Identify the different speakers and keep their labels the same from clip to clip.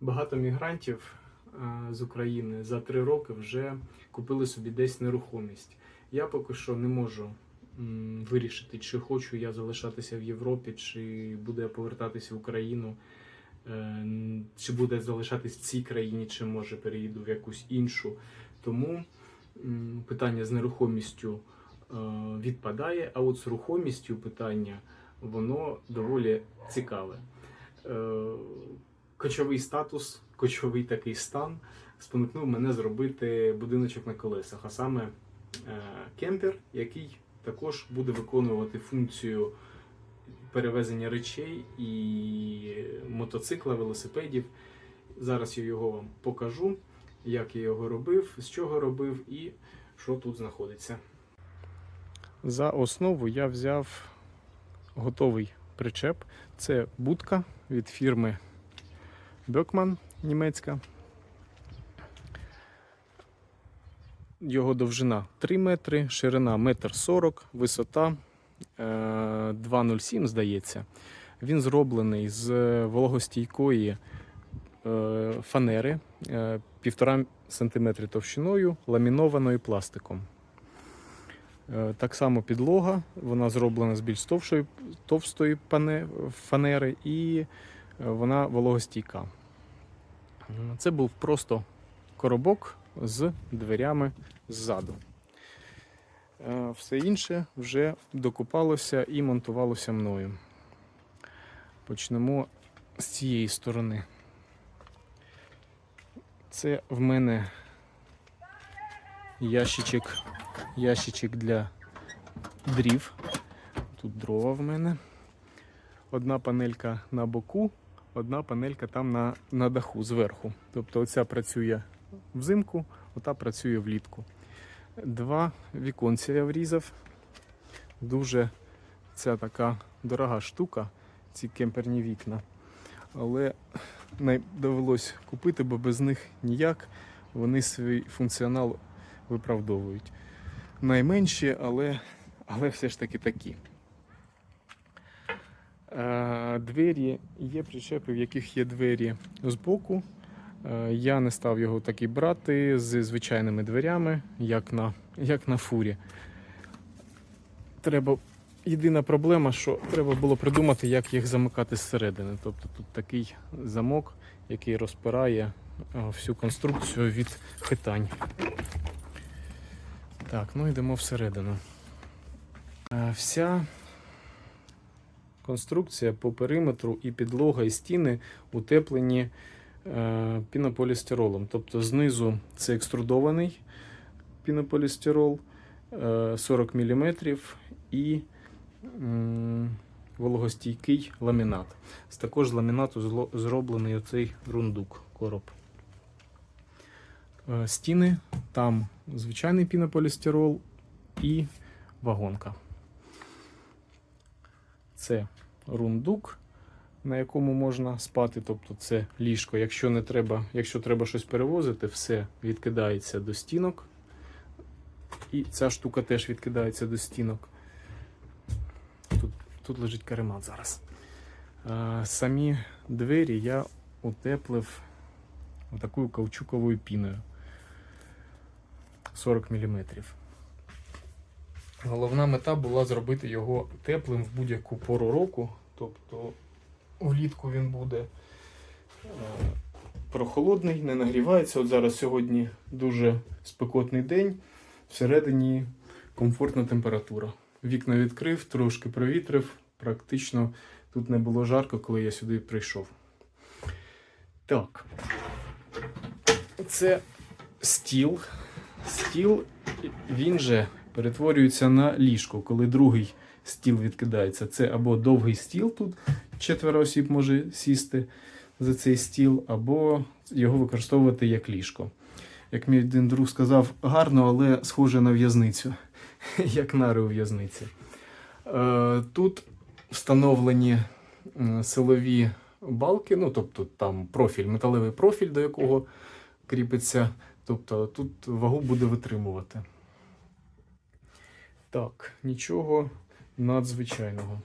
Speaker 1: Багато мігрантів е, з України за три роки вже купили собі десь нерухомість. Я поки що не можу вирішити, чи хочу я залишатися в Європі, чи буду я повертатися в Україну, е, чи буде залишатись в цій країні, чи може переїду в якусь іншу. Тому питання з нерухомістю е, відпадає, а от з рухомістю питання воно доволі цікаве. Кочовий статус, кочовий такий стан спонукнув мене зробити будиночок на колесах, а саме е, кемпер, який також буде виконувати функцію перевезення речей і мотоцикла, велосипедів. Зараз я його вам покажу, як я його робив, з чого робив і що тут знаходиться. За основу я взяв готовий причеп. Це будка від фірми Бекман німецька. Його довжина 3 метри, ширина 1,40 м, висота е, 2,07, здається. Він зроблений з вологостійкої е, фанери е, 1,5 см товщиною, ламінованою пластиком. Е, Так само підлога, вона зроблена з більш товщої, товстої фанери і е, вона вологостійка. Це був просто коробок з дверями ззаду. Е, Все інше вже докупалося і монтувалося мною. Почнемо з цієї сторони. Це в мене ящичок, ящичок для дрів. Тут дрова в мене. Одна панелька на боку, одна панелька там на, на даху зверху. Тобто оця працює взимку, ота працює влітку. Два віконця я врізав. Дуже ця така дорога штука, ці кемперні вікна. Але довелось купити, бо без них ніяк вони свій функціонал виправдовують. Найменші, але, але все ж таки такі. Е, Двері є причепи, в яких є двері збоку. Е, Я не став його таки брати з звичайними дверями, як на, як на фурі. Треба. Єдина проблема, що треба було придумати, як їх замикати зсередини. Тобто тут такий замок, який розпирає е, всю конструкцію від хитань. Так, ну йдемо всередину. Вся конструкція по периметру і підлога, і стіни утеплені е, пінополістиролом. Тобто знизу це екструдований пінополістирол е, 40 мм і м, вологостійкий ламінат. З також ламінату зроблений оцей рундук короб. Е, Стіни там звичайний пінополістирол і вагонка. Це рундук, на якому можна спати, тобто це ліжко. Якщо не треба, якщо треба щось перевозити, все відкидається до стінок. І ця штука теж відкидається до стінок. Тут, тут лежить каремат зараз. Е, самі двері я утеплив такою каучуковою піною 40 мм. Головна мета була зробити його теплим в будь-яку пору року. Тобто влітку він буде е, прохолодний, не нагрівається. От зараз сьогодні дуже спекотний день, всередині комфортна температура. Вікна відкрив, трошки провітрив, практично тут не було жарко, коли я сюди прийшов. Так. Це стіл. Стіл, він же перетворюється на ліжко, коли другий стіл відкидається. Це або довгий стіл тут, четверо осіб може сісти за цей стіл, або його використовувати як ліжко. Як мій один друг сказав, гарно, але схоже на в'язницю, як нари у в'язниці. Е, Тут встановлені силові балки, ну тобто там профіль, металевий профіль, до якого кріпиться. Тобто тут вагу буде витримувати. Так, нічого надзвичайного.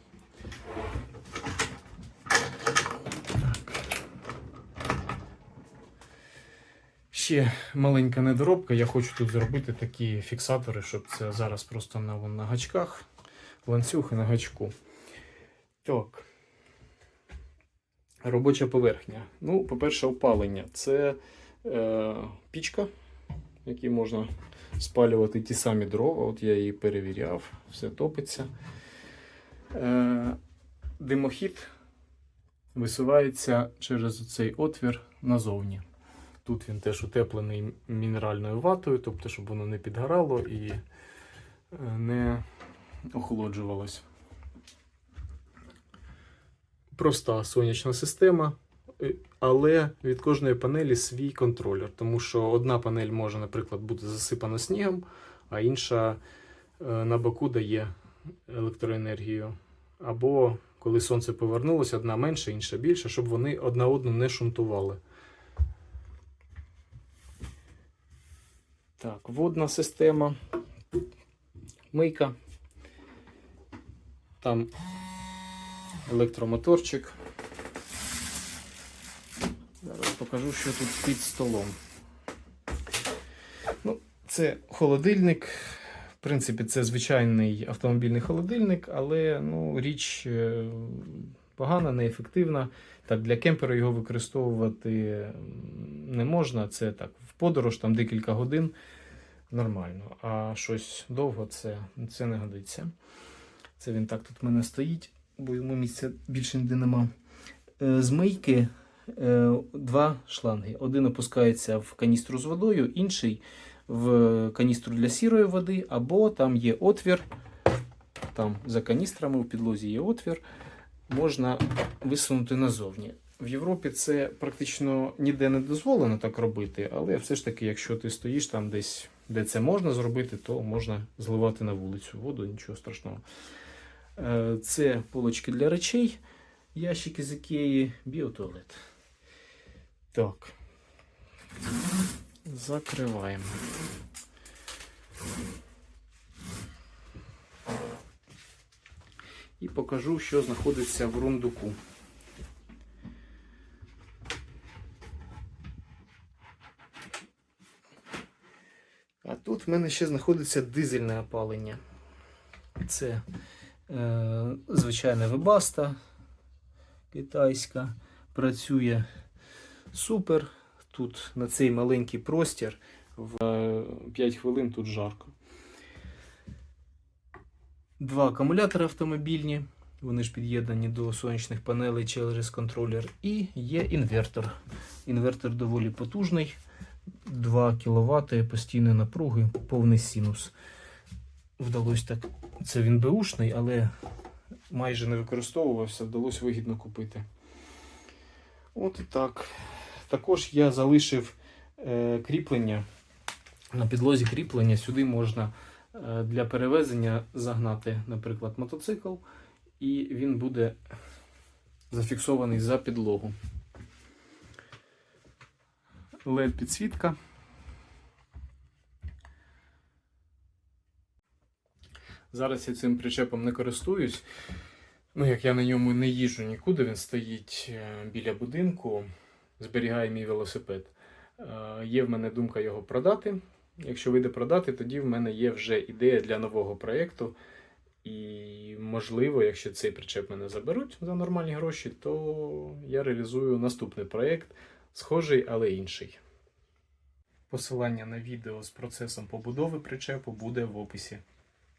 Speaker 1: Ще маленька недоробка. Я хочу тут зробити такі фіксатори, щоб це зараз просто на, на гачках, ланцюг і на гачку. Так. Робоча поверхня. Ну, по-перше, опалення. Це е, пічка, якій можна спалювати ті самі дрова. От я її перевіряв, все топиться. Е, димохід висувається через цей отвір назовні. Тут він теж утеплений мінеральною ватою, тобто, щоб воно не підгорало і е, не охолоджувалось. Проста сонячна система, але від кожної панелі свій контролер, тому що одна панель може, наприклад, бути засипана снігом, а інша е, на боку дає електроенергію. Або коли сонце повернулося, одна менша, інша більша, щоб вони одна одну не шунтували. Так, водна система, мийка. Там електромоторчик. Зараз покажу, що тут під столом. Ну, це холодильник. В принципі, це звичайний автомобільний холодильник, але ну, річ е, погана, неефективна. Так, для кемпера його використовувати не можна. Це так, в подорож там декілька годин нормально. А щось довго це, це не годиться. Це він так тут в мене стоїть, бо йому місця більше ніде нема. Е, З мийки е, два шланги. Один опускається в каністру з водою, інший в каністру для сірої води, або там є отвір. Там за каністрами у підлозі є отвір, можна висунути назовні. В Європі це практично ніде не дозволено так робити, але все ж таки, якщо ти стоїш там десь, де це можна зробити, то можна зливати на вулицю воду, нічого страшного. Е, Це полочки для речей, ящики з Ікеї, біотуалет. Так. Закриваємо. І покажу, що знаходиться в рундуку. А тут в мене ще знаходиться дизельне опалення. Це е, звичайна вебаста китайська. Працює супер. Тут на цей маленький простір в е, 5 хвилин тут жарко. Два акумулятори автомобільні. Вони ж під'єднані до сонячних панелей через контролер. І є інвертор. Інвертор доволі потужний. 2 кВт постійної напруги, повний синус. Вдалося так. Це він беушний, але майже не використовувався, вдалося вигідно купити. От і так. Також я залишив е, кріплення. На підлозі кріплення сюди можна е, для перевезення загнати, наприклад, мотоцикл, і він буде зафіксований за підлогу. LED підсвітка. Зараз я цим причепом не користуюсь. Ну, як я на ньому не їжджу нікуди, він стоїть е, біля будинку, зберігає мій велосипед. Е, Є в мене думка його продати. Якщо вийде продати, тоді в мене є вже ідея для нового проєкту. І, можливо, якщо цей причеп мене заберуть за нормальні гроші, то я реалізую наступний проєкт, схожий, але інший. Посилання на відео з процесом побудови причепу буде в описі.